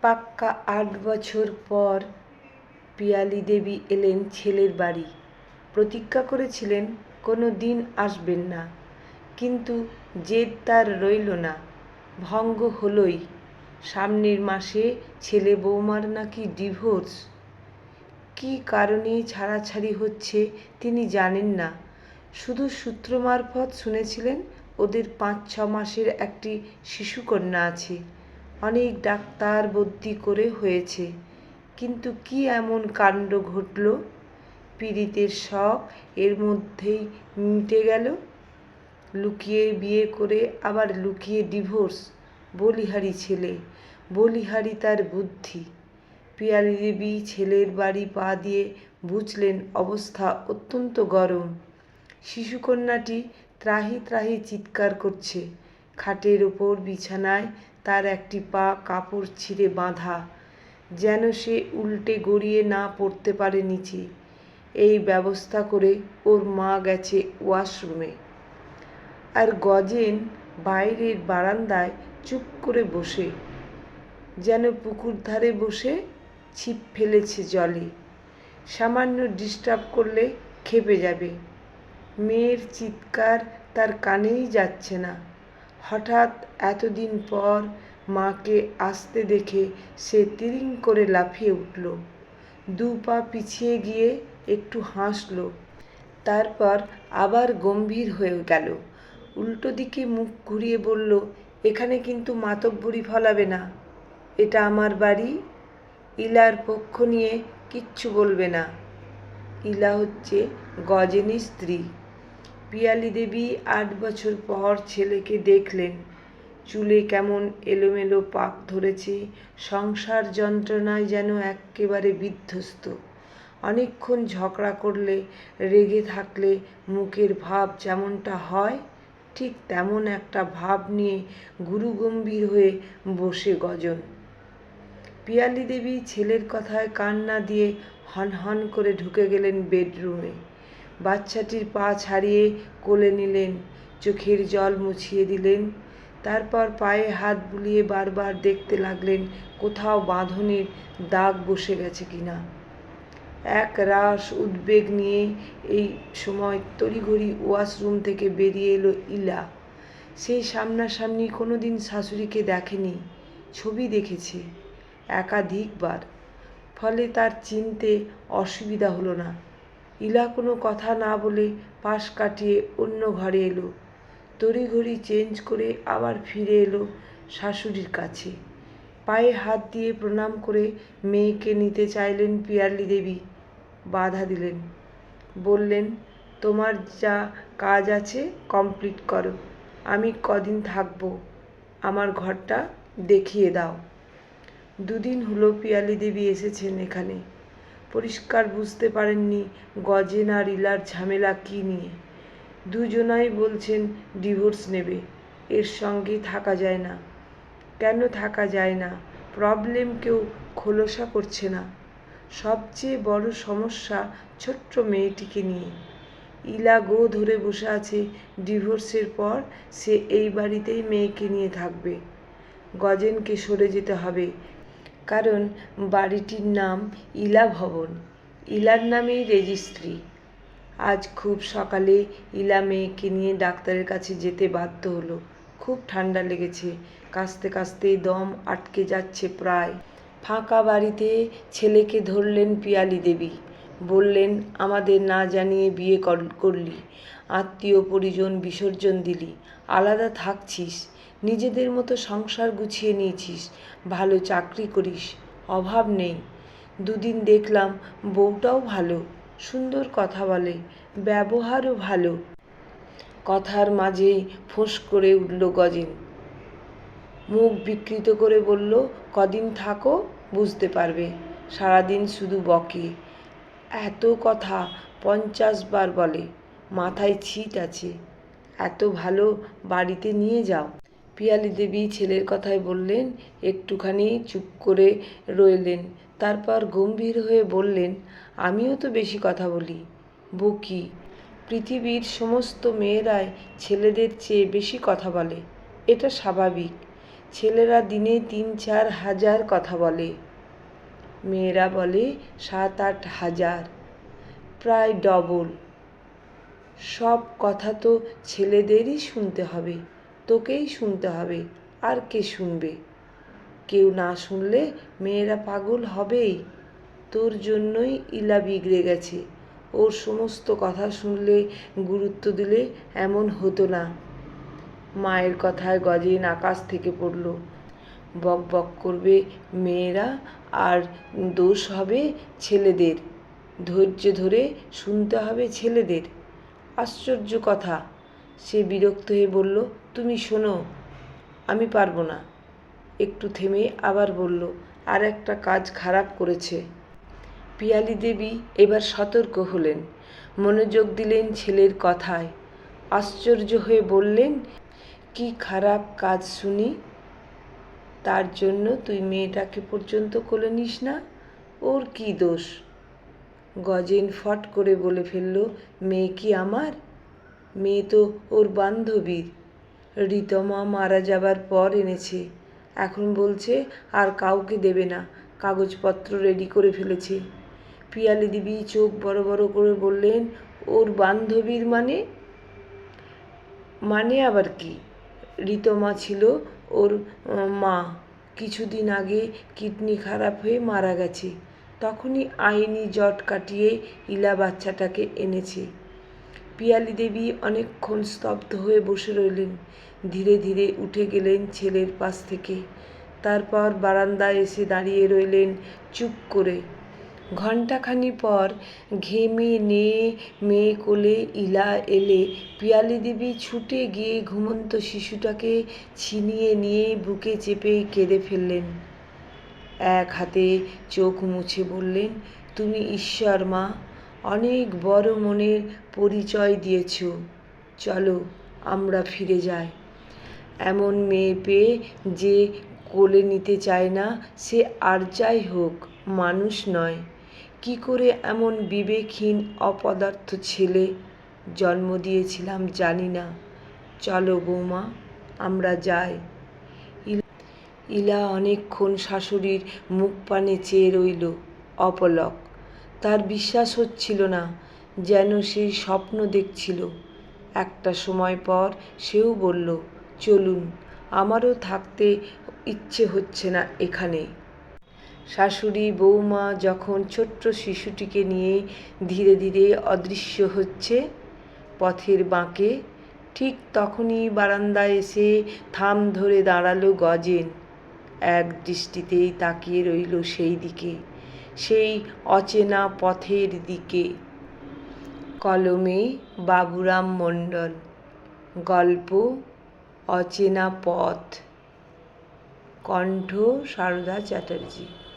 পাক্কা আট বছর পর পিয়ালি দেবী এলেন ছেলের বাড়ি। প্রতিজ্ঞা করেছিলেন, কোনো দিন আসবেন না। কিন্তু জেদ তার রইল না, ভঙ্গ হলোই। সামনের মাসে ছেলে বৌমার নাকি ডিভোর্স? কী কারণে ছাড়াছাড়ি হচ্ছে তিনি জানেন না। শুধু সূত্র মারফত শুনেছিলেন, ওদের পাঁচ ছ মাসের একটি শিশুকন্যা আছে। অনেক ডাক্তার বদ্যি করে হয়েছে। কিন্তু কি এমন কাণ্ড ঘটল? পীড়িতের শখ এর মধ্যেই মিটে গেল। লুকিয়ে বিয়ে করে আবার লুকিয়ে ডিভোর্স? বলিহারি ছেলে, বলিহারি তার বুদ্ধি। পিয়ালি দেবী ছেলের বাড়ি পা দিয়ে বুঝলেন অবস্থা অত্যন্ত গরম। শিশুকন্যাটি ত্রাহি ত্রাহি চিৎকার করছে। খাটের ওপর বিছানায় তার একটি পা কাপড় ছিঁড়ে বাঁধা, যেন সে উল্টে গড়িয়ে না পড়তে পারে নিচে। এই ব্যবস্থা করে ওর মা গেছে ওয়াশরুমে। আর গজেন বাইরের বারান্দায় চুপ করে বসে, যেন পুকুর ধারে বসে ছিপ ফেলেছে জলে। সামান্য ডিস্টার্ব করলে খেপে যাবে। মেয়ের চিৎকার তার কানেই যাচ্ছে না। হঠাৎ এতদিন পর মাকে আসতে দেখে সে তিরিং করে লাফিয়ে উঠল। দু পা পিছিয়ে গিয়ে একটু হাসল। তারপর আবার গম্ভীর হয়ে গেল। উল্টো দিকে মুখ ঘুরিয়ে বলল, এখানে কিন্তু মাতব্বরি ফলাবে না। এটা আমার বাড়ি। ইলার পক্ষ নিয়ে কিচ্ছু বলবে না। ইলা হচ্ছে গজেনের স্ত্রী। পিয়ালি দেবী আট বছর পর ছেলেকে দেখলেন। চুলে কেমন এলোমেলো পাক ধরেছে, সংসার যন্ত্রণায় যেন এক্কেবারে বিধ্বস্ত। অনেকক্ষণ ঝগড়া করলে, রেগে থাকলে মুখের ভাব যেমনটা হয়, ঠিক তেমন একটা ভাব নিয়ে গুরুগম্ভীর হয়ে বসে গজন। পিয়ালি দেবী ছেলের কথায় কান না দিয়ে হন হন করে ঢুকে গেলেন বেডরুমে। বাচ্চাটির পা ছাড়িয়ে কোলে নিলেন, চোখের জল মুছিয়ে দিলেন। তারপর পায়ে হাত বুলিয়ে বারবার দেখতে লাগলেন, কোথাও বাঁধনের দাগ বসে গেছে কিনা। এক রাস উদ্বেগ নিয়ে এই সময় তড়িঘড়ি ওয়াশরুম থেকে বেরিয়ে এলো ইলা। সেই সামনাসামনি কোনো দিন শাশুড়িকে দেখেনি, ছবি দেখেছে একাধিকবার। ফলে তার চিনতে অসুবিধা হলো না। ইলা কোনো কথা না বলে পাশ কাটিয়ে অন্য ঘরে এলো। তড়িঘড়ি চেঞ্জ করে আবার ফিরে এলো শাশুড়ির কাছে। পায়ে হাত দিয়ে প্রণাম করে মেয়েকে নিতে চাইলেন পিয়ালি দেবী। বাধা দিলেন। বললেন, তোমার যা কাজ আছে কমপ্লিট করো। আমি কদিন থাকব। আমার ঘরটা দেখিয়ে দাও। দুদিন হলো পিয়ালি দেবী এসেছেন এখানে। পরিষ্কার বুঝতে পারেননি গজেন আর ইলার ঝামেলা কী নিয়ে। দুজনাই বলছেন ডিভোর্স নেবে, এর সঙ্গে থাকা যায় না। কেন থাকা যায় না? প্রবলেম কেউ খোলসা করছে না। সবচেয়ে বড় সমস্যা ছোট্ট মেয়েটিকে নিয়ে। ইলা গো ধরে বসে আছে ডিভোর্সের পর সে এই বাড়িতেই মেয়েকে নিয়ে থাকবে। গজেনকে সরে যেতে হবে। কারণ বাড়িটির নাম ইলা ভবন। ইলার নামেই রেজিস্ট্রি। আজ খুব সকালে ইলা মেয়েকে নিয়ে ডাক্তারের কাছে যেতে বাধ্য হলো। খুব ঠান্ডা লেগেছে। কাশতে কাশতে দম আটকে যাচ্ছে প্রায়। ফাঁকা বাড়িতে ছেলেকে ধরলেন পিয়ালি দেবী। বললেন, আমাদের না জানিয়ে বিয়ে করলি। আত্মীয় পরিজন বিসর্জন দিলি, আলাদা থাকছিস, নিজেদের মতো সংসার গুছিয়ে নিয়েছিস, ভালো চাকরি করিস, অভাব নেই। দুদিন দেখলাম বউটাও ভালো, সুন্দর কথা বলে, ব্যবহারও ভালো। কথার মাঝেই ফোঁস করে উঠল গজেন। মুখ বিকৃত করে বলল, কদিন থাকো, বুঝতে পারবে, সারাদিন শুধু বকে। এত কথা পঞ্চাশ বার বলে। মাথায় ছিট আছে। এত ভালো বাড়িতে নিয়ে যাও। পিয়ালি দেবী ছেলের কথায় বললেন, একটুখানি চুপ করে রইলেন। তারপর গম্ভীর হয়ে বললেন, আমিও তো বেশি কথা বলি। বকি পৃথিবীর সমস্ত মেয়েরাই ছেলেদের চেয়ে বেশি কথা বলে। এটা স্বাভাবিক। ছেলেরা দিনে তিন, চার হাজার কথা বলে। মেয়েরা বলে সাত, আট হাজার। প্রায় ডবল। সব কথা তো ছেলেদেরই শুনতে হবে, তোকেই শুনতে হবে, আর কে শুনবে? কেউ না শুনলে মেয়েরা পাগল হবেই। তোর জন্যই ইলা বিগড়ে গেছে। ওর সমস্ত কথা শুনলে গুরুত্ব দিলে এমন হতো না। মায়ের কথায় গজেন আকাশ থেকে পড়ল। বক বক করবে মেয়েরা, আর দোষ হবে ছেলেদের। ধৈর্য ধরে শুনতে হবে ছেলেদের। আশ্চর্য কথা। সে বিরক্ত হয়ে বলল, তুমি শোনো, আমি পারব না। একটু থেমে আবার বলল, আর একটা কাজ খারাপ করেছে। পিয়ালি দেবী এবার সতর্ক হলেন, মনোযোগ দিলেন ছেলের কথায়। আশ্চর্য হয়ে বললেন, কি খারাপ কাজ শুনি? তার জন্য তুই মেয়েটাকে পর্যন্ত কোলে নিস না। ওর কি দোষ? গজেন ফট করে বলে ফেলল, মেয়ে কি আমার? মেয়ে তো ওর বান্ধবীর। রিতমা মারা যাবার পর এনেছে। এখন বলছে আর কাউকে দেবে না, কাগজপত্র রেডি করে ফেলেছে। পিয়ালি দেবী চোখ বড় বড় করে বললেন, ওর বান্ধবীর মানে? মানে আবার কি? রিতমা ছিল ওর মা। কিছুদিন আগে কিডনি খারাপ হয়ে মারা গেছে। তখনই আইনি জট কাটিয়ে ইলা বাচ্চাটাকে এনেছে। পিয়ালি দেবী অনেকক্ষণ স্তব্ধ হয়ে বসে রইলেন। ধীরে ধীরে উঠে গেলেন ছেলের পাশ থেকে। তারপর বারান্দায় এসে দাঁড়িয়ে রইলেন চুপ করে। ঘণ্টাখানি পর ঘেমে নিয়ে মেয়ে কোলে ইলা এলে পিয়ালি দেবী ছুটে গিয়ে ঘুমন্ত শিশুটাকে ছিনিয়ে নিয়ে বুকে চেপে কেঁদে ফেললেন। এক হাতে চোখ মুছে বললেন, তুমি ঈশ্বর মা, অনেক বড় মনের পরিচয় দিয়েছ। চলো আমরা ফিরে যাই। এমন মেয়ে পেয়ে যে কোলে নিতে চায় না, সে আর যাই হোক, মানুষ নয়। কি করে এমন বিবেকহীন, অপদার্থ ছেলে জন্ম দিয়েছিলাম জানি না। চলো বৌমা, আমরা যাই। ইলা অনেকক্ষণ শাশুড়ির মুখ পানে চেয়ে রইল অপলক। তার বিশ্বাস হচ্ছিল না যেন সেই স্বপ্ন দেখছিল। একটা সময় পর সেও বলল, চলুন, আমারও থাকতে ইচ্ছে হচ্ছে না এখানে। শাশুড়ি বৌমা যখন ছোট্ট শিশুটিকে নিয়ে ধীরে ধীরে অদৃশ্য হচ্ছে পথের বাঁকে, ঠিক তখনই বারান্দায় এসে থাম ধরে দাঁড়াল গজেন। এক দৃষ্টিতেই তাকিয়ে রইল সেই দিকে, সেই অচেনা পথের দিকে। কলমে বাবুরাম মণ্ডল, গল্প অচেনা পথ। কণ্ঠ সারদা চ্যাটার্জি।